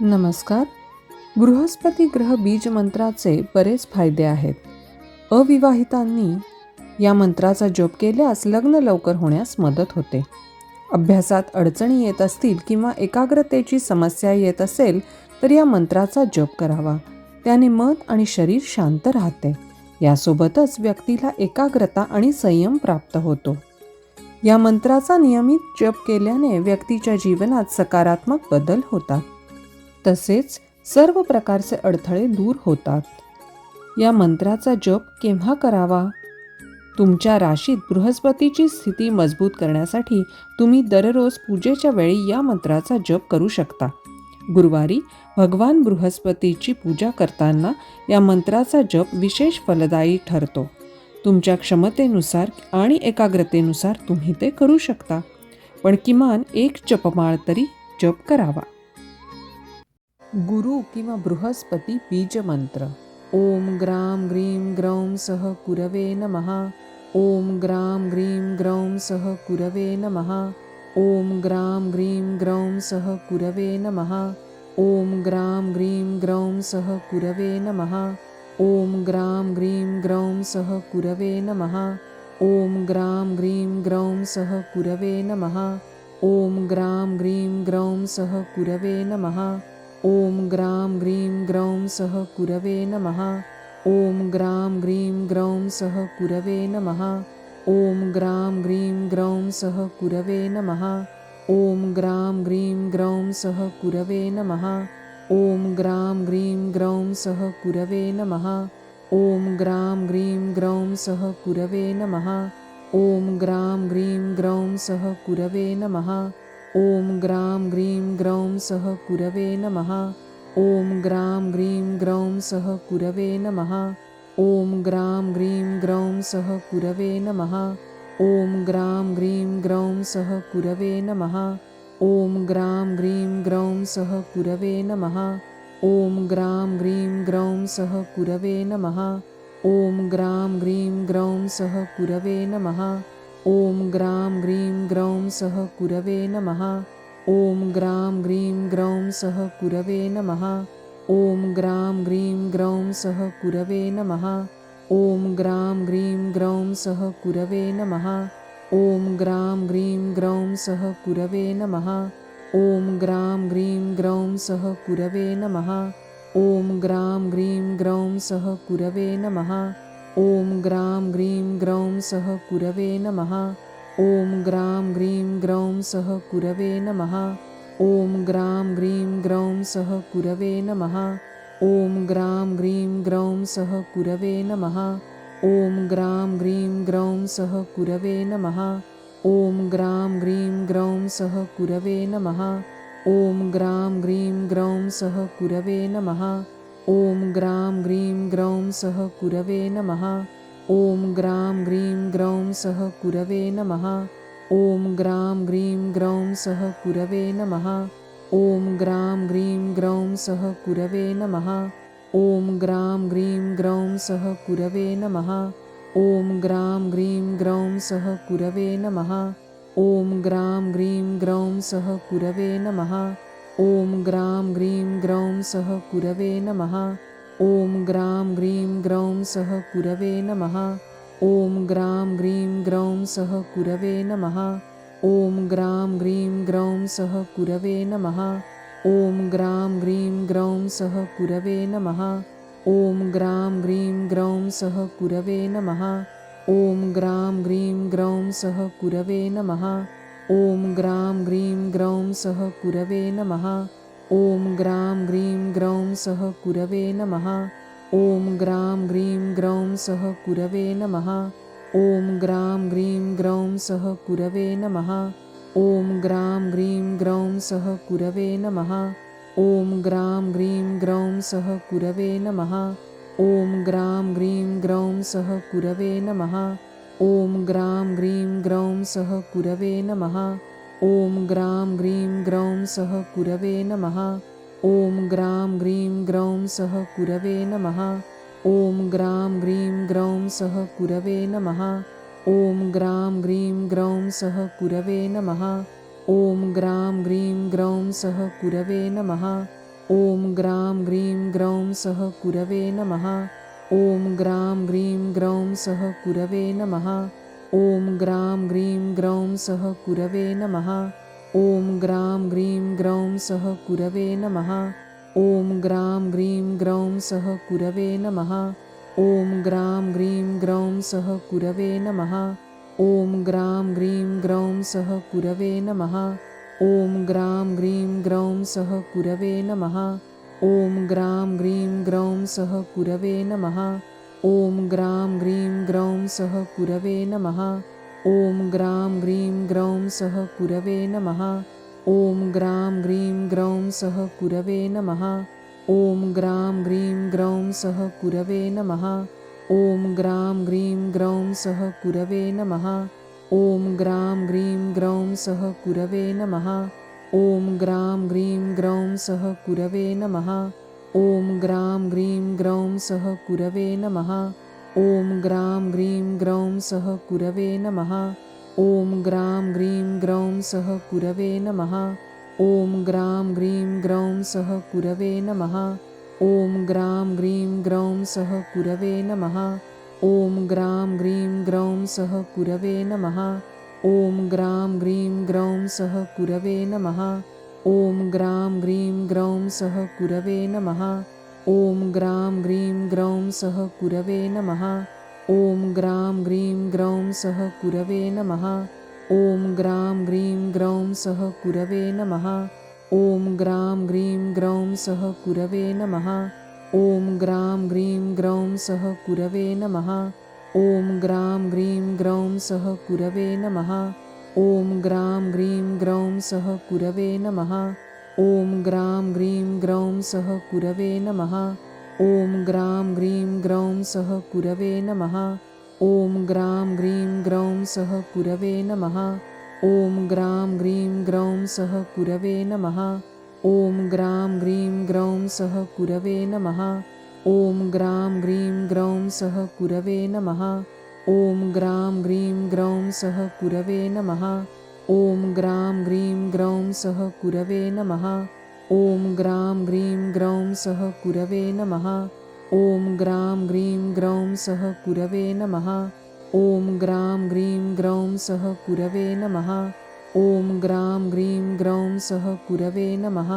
नमस्कार. बृहस्पती ग्रह बीज मंत्राचे बरेच फायदे आहेत. अविवाहितांनी या मंत्राचा जप केल्यास लग्न लवकर होण्यास मदत होते. अभ्यासात अडचणी येत असतील किंवा एकाग्रतेची समस्या येत असेल तर या मंत्राचा जप करावा. त्याने मन आणि शरीर शांत राहते. यासोबतच व्यक्तीला एकाग्रता आणि संयम प्राप्त होतो. या मंत्राचा नियमित जप केल्याने व्यक्तीच्या जीवनात सकारात्मक बदल होतात. तसेच सर्व प्रकारचे अडथळे दूर होतात. या मंत्राचा जप केव्हा करावा? तुमच्या राशीत बृहस्पतीची स्थिती मजबूत करण्यासाठी तुम्ही दररोज पूजेच्या वेळी या मंत्राचा जप करू शकता. गुरुवारी भगवान बृहस्पतीची पूजा करताना या मंत्राचा जप विशेष फलदायी ठरतो. तुमच्या क्षमतेनुसार आणि एकाग्रतेनुसार तुम्ही ते करू शकता. पण किमान एक जपमाळ तरी जप करावा. गुरुकिं बृहस्पतिबीजमन्त्र ॐ ग्रां ग्रीं ग्रौं सः कुरवे नमः। ॐ ग्रां ग्रीं ग्रौं सः कुरवे नमः। ॐ ग्रां ग्रीं ग्रौं सः कुरवे नमः। ॐ ग्रां ग्रीं ग्रौं सः कुरवे नमः। ॐ ग्रां ग्रीं ग्रौं सः कुरवे नमः। ॐ ग्रां ग्रीं ग्रौं सः कुरवे नमः। ॐ ग्रां ग्रीं ग्रौं सः कुरवे नमः। ॐ ग्रां ग्रीं ग्रौं सह कुरवे नमः। ॐ ग्रां ग्रीं ग्रौं सह कुरवे नमः। ॐ ग्रां ग्रीं ग्रौं सह कुरवे नमः। ॐ ग्रां ग्रीं ग्रौं सह कुरवे नमः। ॐ ग्रां ग्रीं ग्रौं सह कुरवे नमः। ॐ ग्रां ग्रीं ग्रौं सह कुरवे नमः। ॐ ग्रां ग्रीं ग्रौं सह कुरवे नमः ॐ ग्रां ग्रीं ग्रौं सह कुरवे नमः। ॐ ग्रां ग्रीं ग्रौं सह कुरवे नमः। ॐ ग्रां ग्रीं ग्रौं सह कुरवे नमः। ॐ ग्रां ग्रीं ग्रौं सह कुरवे नमः। ॐ ग्रां ग्रीं ग्रौं सह कुरवे नमः। ॐ ग्रां ग्रीं ग्रौं सह कुरवे नमः। ॐ ग्रां ग्रीं ग्रौं सह कुरवे नमः ॐ ग्रां ग्रीं ग्रौं सह कुरवे नमः। ॐ ग्रां ग्रीं ग्रौं सह कुरवे नमः। ॐ ग्रां ग्रीं ग्रौं सह कुरवे नमः। ॐ ग्रां ग्रीं ग्रौं सह कुरवे नमः। ॐ ग्रां ग्रीं ग्रौं सह कुरवे नमः। ॐ ग्रां ग्रीं ग्रौं सह कुरवे नमः। ॐ ग्रां ग्रीं ग्रौं सह कुरवे नमः ॐ ग्रां ग्रीं ग्रौं सह कुरवे नमः। ॐ ग्रां ग्रीं ग्रौं सह कुरवे नमः। ॐ ग्रां ग्रीं ग्रौं सह कुरवे नमः। ॐ ग्रां ग्रीं ग्रौं सह कुरवे नमः। ॐ ग्रां ग्रीं ग्रौं सह कुरवे नमः। ॐ ग्रां ग्रीं ग्रौं सह कुरवे नमः। ॐ ग्रां ग्रीं ग्रौं सह कुरवे नमः। ॐ ग्रां ग्रीं ग्रौं सह कुरवे नमः। ॐ ग्रां ग्रीं ग्रौं सह कुरवे नमः। ॐ ग्रां ग्रीं ग्रौं सह कुरवे नमः। ॐ ग्रां ग्रीं ग्रौं सह कुरवे नमः। ॐ ग्रां ग्रीं ग्रौं सह कुरवे नमः। ॐ ग्रां ग्रीं ग्रौं सह कुरवे नमः। ॐ ग्रां ग्रीं ग्रौं सह कुरवे नमः। ॐ ग्रां ग्रीं ग्रौं सह कुरवे नमः ॐ ग्रां ग्रीं ग्रौं सह कुरवे नमः। ॐ ग्रां ग्रीं ग्रौं सह कुरवे नमः। ॐ ग्रां ग्रीं ग्रौं सह कुरवे नमः। ॐ ग्रां ग्रीं ग्रौं सह कुरवे नमः। ॐ ग्रां ग्रीं ग्रौं सह कुरवे नमः। ॐ ग्रां ग्रीं ग्रौं सह कुरवे नमः। ॐ ग्रां ग्रीं ग्रौं सह कुरवे नमः ॐ ग्रां ग्रीं ग्रौं सह कुरवे नमः। ॐ ग्रां ग्रीं ग्रौं सह कुरवे नमः। ॐ ग्रां ग्रीं ग्रौं सह कुरवे नमः। ॐ ग्रां ग्रीं ग्रौं सह कुरवे नमः। ॐ ग्रां ग्रीं ग्रौं सह कुरवे नमः। ॐ ग्रां ग्रीं ग्रौं सह कुरवे नमः। ॐ ग्रां ग्रीं ग्रौं सह कुरवे नमः ॐ ग्रां ग्रीं ग्रौं सह कुरवे नमः। ॐ ग्रां ग्रीं ग्रौं सह कुरवे नमः। ॐ ग्रां ग्रीं ग्रौं सह कुरवे नमः। ॐ ग्रां ग्रीं ग्रौं सह कुरवे नमः। ॐ ग्रां ग्रीं ग्रौं सह कुरवे नमः। ॐ ग्रां ग्रीं ग्रौं सः कुरवे नमः। ॐ ग्रां ग्रीं ग्रौं सः कुरवे नमः ॐ ग्रां ग्रीं ग्रौं सः कुरवे नमः। ॐ ग्रां ग्रीं ग्रौं सः कुरवे नमः। ॐ ग्रां ग्रीं ग्रौं सः कुरवे नमः। ॐ ग्रां ग्रीं ग्रौं सः कुरवे नमः। ॐ ग्रां ग्रीं ग्रौं सः कुरवे नमः। ॐ ग्रां ग्रीं ग्रौं सः कुरवे नमः। ॐ ग्रां ग्रीं ग्रौं सः कुरवे नमः ॐ ग्रां ग्रीं ग्रौं सः कुरवे नमः। ॐ ग्रां ग्रीं ग्रौं सः कुरवे नमः। ॐ ग्रां ग्रीं ग्रौं सः कुरवे नमः। ॐ ग्रां ग्रीं ग्रौं सः कुरवे नमः। ॐ ग्रां ग्रीं ग्रौं सः कुरवे नमः। ॐ ग्रां ग्रीं ग्रौं सः कुरवे नमः। ॐ ग्रां ग्रीं ग्रौं सः कुरवे नमः ॐ ग्रां ग्रीं ग्रौं सः कुरवे नमः। ॐ ग्रां ग्रीं ग्रौं सः कुरवे नमः। ॐ ग्रां ग्रीं ग्रौं सः कुरवे नमः। ॐ ग्रां ग्रीं ग्रौं सः कुरवे नमः। ॐ ग्रां ग्रीं ग्रौं सः कुरवे नमः। ॐ ग्रां ग्रीं ग्रौं सः कुरवे नमः। ॐ ग्रां ग्रीं ग्रौं सः कुरवे नमः ॐ ग्रां ग्रीं ग्रौं सः कुरवे नमः। ॐ ग्रां ग्रीं ग्रौं सः कुरवे नमः। ॐ ग्रां ग्रीं ग्रौं सः कुरवे नमः। ॐ ग्रां ग्रीं ग्रौं सः कुरवे नमः। ॐ ग्रां ग्रीं ग्रौं सः कुरवे नमः। ॐ ग्रां ग्रीं ग्रौं सः कुरवे नमः। ॐ ग्रां ग्रीं ग्रौं सः कुरवे नमः। ॐ ग्रां ग्रीं ग्रौं सः कुरवे नमः। ॐ ग्रां ग्रीं ग्रौं सः कुरवे नमः। ॐ ग्रां ग्रीं ग्रौं सः कुरवे नमः। ॐ ग्रां ग्रीं ग्रौं सः कुरवे नमः। ॐ ग्रां ग्रीं ग्रौं सः कुरवे नमः। ॐ ग्रां ग्रीं ग्रौं सः कुरवे नमः। ॐ ग्रां ग्रीं ग्रौं सः कुरवे नमः। ॐ ग्रां ग्रीं ग्रौं सः कुरवे नमः ॐ ग्रां ग्रीं ग्रौं सः कुरवे नमः। ॐ ग्रां ग्रीं ग्रौं सः कुरवे नमः। ॐ ग्रां ग्रीं ग्रौं सः कुरवे नमः। ॐ ग्रां ग्रीं ग्रौं सः कुरवे नमः। ॐ ग्रां ग्रीं ग्रौं सः कुरवे नमः।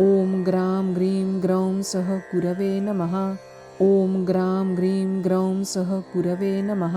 ॐ ग्रां ग्रीं ग्रौं सः कुरवे नमः। ॐ ग्रां ग्रीं ग्रौं सः कुरवे नमः